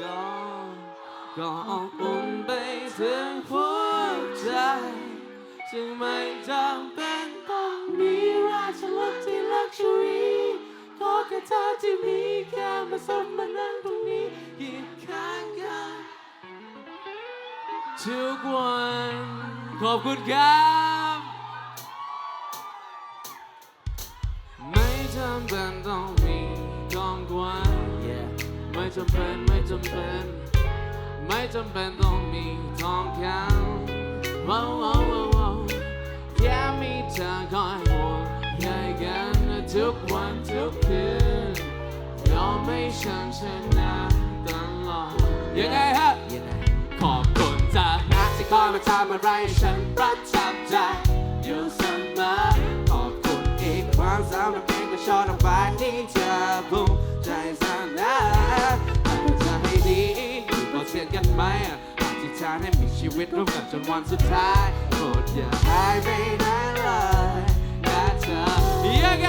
ก่อนก็อบอุ่นไปถึงหัวใจจึงไม่จำเป็นต้องมีราชรถที่ลักชัวรี่ขอแค่เธอที่มีแค่มาสมมานั่งตรงนี้เคียงข้งกันทุกวันขอบคุณครับ ไม่จำเป็นต้อง ไม่จำเป็นไม่จำเป็น ไม่จำเป็นต้องมีทองคำว้าวว้าวว้าวแค่มีเธอคอยห่วงใยกันทุกวันทุกคืนยอมให้ฉันชนะตลอดยังไงฮะยังไงขอบคุณจากนักที่คอยมาทำอะไรฉันประทับใจอยู่เสมอขอบคุณอีกครั้งสำหรับเพลงก็ชอบทั้งไปที่เธอ วิตร่วมกันจนวันสุดท้ายโปรดอย่าหายไปไหนเลยนะเธอยังไง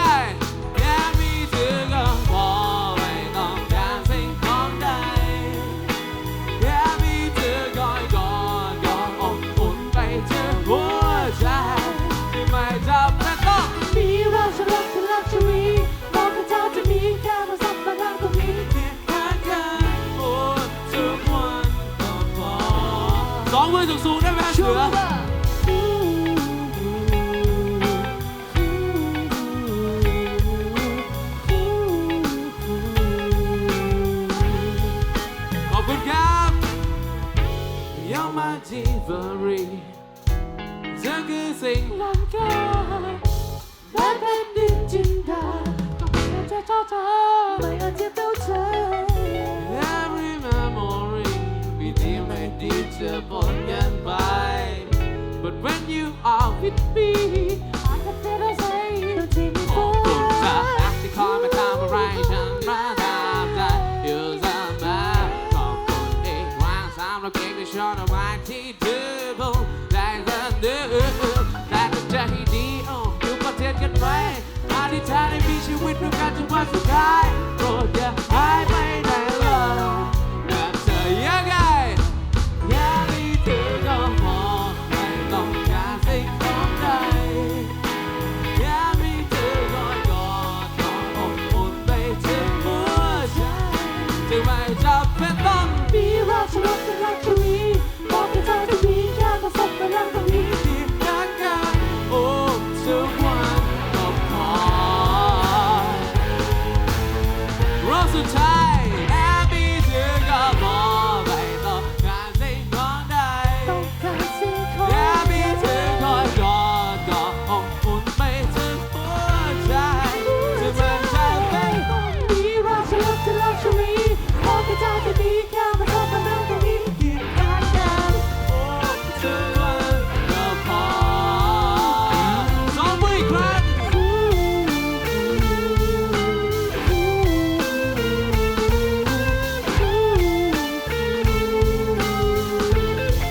สูงๆได้ไหมเสือขอบคุณครับ You're my delivery เธอคือสิ่งลังกาและแผ่นดินจินดา But when you are with me I can feel the same ที่มีขอบคุณจากนักที่คอยมาทำอะไรฉันประทับใจอยู่เสมอขอบคุณอีกครั้งสำหรับ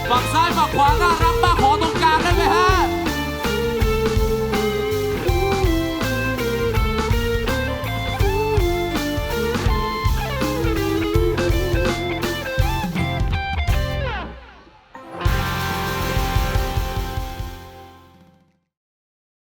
放腮放狂啊！